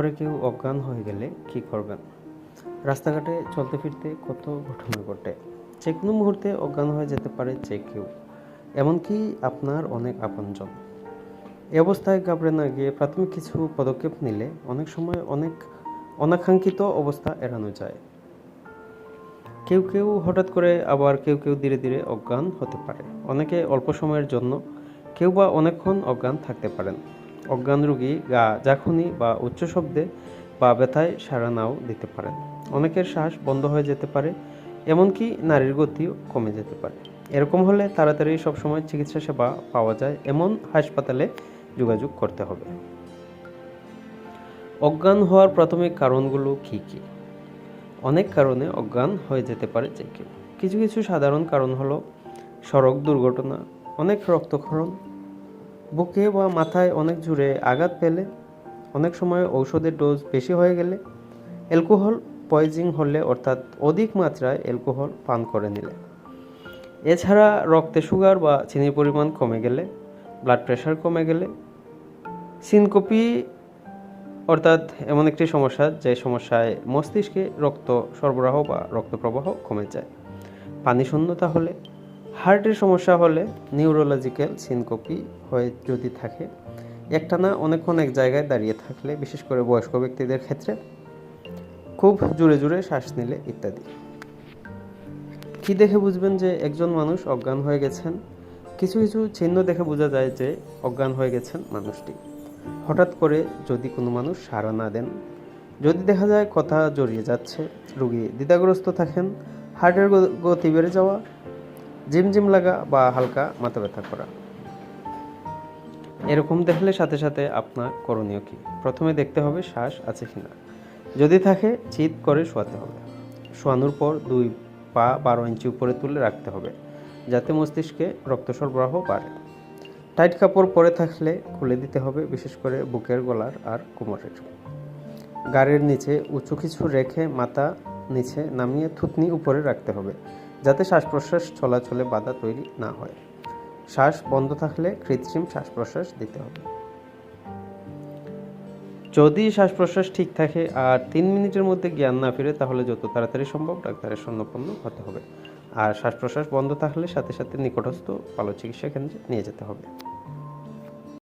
করে কেউ অজ্ঞান হয়ে গেলে কি করবেন? রাস্তাঘাটে চলতে ফিরতে কত ঘটনা ঘটে? যে কোনো মুহূর্তে অজ্ঞান হয়ে যেতে পারে যে কেউ। এমনকি আপনার অনেক আপনজন। এ অবস্থায় ঘাবড়ে না গিয়ে প্রাথমিক কিছু পদক্ষেপ নিলে অনেক সময় অনেক অনাকাঙ্ক্ষিত অবস্থা এড়ানো যায়। কেউ কেউ হঠাৎ করে আবার কেউ কেউ ধীরে ধীরে অজ্ঞান হতে পারে। অনেকে অল্প সময়ের জন্য কেউ বা অনেকক্ষণ অজ্ঞান থাকতে পারেন। অজ্ঞান রোগী গা জাখুনি বা উচ্চ শব্দে বা ব্যথায় সাড়া নাও দিতে পারেন অনেকের শ্বাস বন্ধ হয়ে যেতে পারে, এমনকি নারীর গতিও কমে যেতে পারে। এরকম হলে তাড়াতাড়ি সবসময় চিকিৎসা সেবা পাওয়া যায়, এমন হাসপাতালে যোগাযোগ করতে হবে। অজ্ঞান হওয়ার প্রাথমিক কারণগুলো কী কী? অনেক কারণে অজ্ঞান হয়ে যেতে পারে যে কেউ। কিছু কিছু সাধারণ কারণ হলো সড়ক দুর্ঘটনা, অনেক রক্তক্ষরণ বুকে বা মাথায় অনেক জুড়ে আঘাত পেলে, অনেক সময় ঔষধের ডোজ বেশি হয়ে গেলে অ্যালকোহল পয়জিং হলে অর্থাৎ অধিক মাত্রায় অ্যালকোহল পান করে নিলে। এছাড়া রক্তে সুগার বা চিনির পরিমাণ কমে গেলে ব্লাড প্রেশার কমে গেলে সিনকোপি অর্থাৎ এমন একটি সমস্যা যে সমস্যায় মস্তিষ্কে রক্ত সরবরাহ বা রক্ত প্রবাহ কমে যায়। পানি শূন্যতা হলে হার্টের সমস্যা হলে নিউরোলজিক্যাল সিনকোপি হয়ে যদি থাকে, একটানা অনেকক্ষণ এক জায়গায় দাঁড়িয়ে থাকলে, বিশেষ করে বয়স্ক ব্যক্তিদের ক্ষেত্রে, খুব জোরে জোরে শ্বাস নিলে ইত্যাদি। কি দেখে বুঝবেন যে একজন মানুষ অজ্ঞান হয়ে গেছেন? কিছু কিছু চিহ্ন দেখে বোঝা যায় যে অজ্ঞান হয়ে গেছেন মানুষটি। হঠাৎ করে যদি কোনো মানুষ সাড়া না দেন, যদি দেখা যায় কথা জড়িয়ে যাচ্ছে, রুগী দ্বিধাগ্রস্ত থাকেন, হার্টের গতি বেড়ে যাওয়া জিমজিম লাগা বা হালকা মাথা ব্যথা করা। এরকম দেখলে সাথে সাথে আপনার করণীয় কি? প্রথমে দেখতে হবে শ্বাস আছে কিনা। যদি থাকে চিৎ করে শোয়াতে হবে। শোয়ানোর পর দুই পা বারো ইঞ্চি উপরে তুলে রাখতে হবে, যাতে মস্তিষ্কে রক্ত সরবরাহ বাড়ে। টাইট কাপড় পরে থাকলে খুলে দিতে হবে, বিশেষ করে বুকের গলার আর কোমরের। গাড়ির নিচে উঁচু কিছু রেখে মাথা নিচে নামিয়ে থুতনি উপরে রাখতে হবে। যাতে শ্বাস প্রশ্বাস চলাচলে বাধা তৈরি না হয়। শ্বাস বন্ধ থাকলে কৃত্রিম শ্বাস প্রশ্বাস দিতে হবে। যদি শ্বাস প্রশ্বাস ঠিক থাকে আর তিন মিনিটের মধ্যে জ্ঞান না ফিরে, তাহলে যত তাড়াতাড়ি সম্ভব ডাক্তারের স্বর্ণপন্ন হতে হবে। আর শ্বাস প্রশ্বাস বন্ধ থাকলে সাথে সাথে নিকটস্থ ভালো চিকিৎসা কেন্দ্রে নিয়ে যেতে হবে।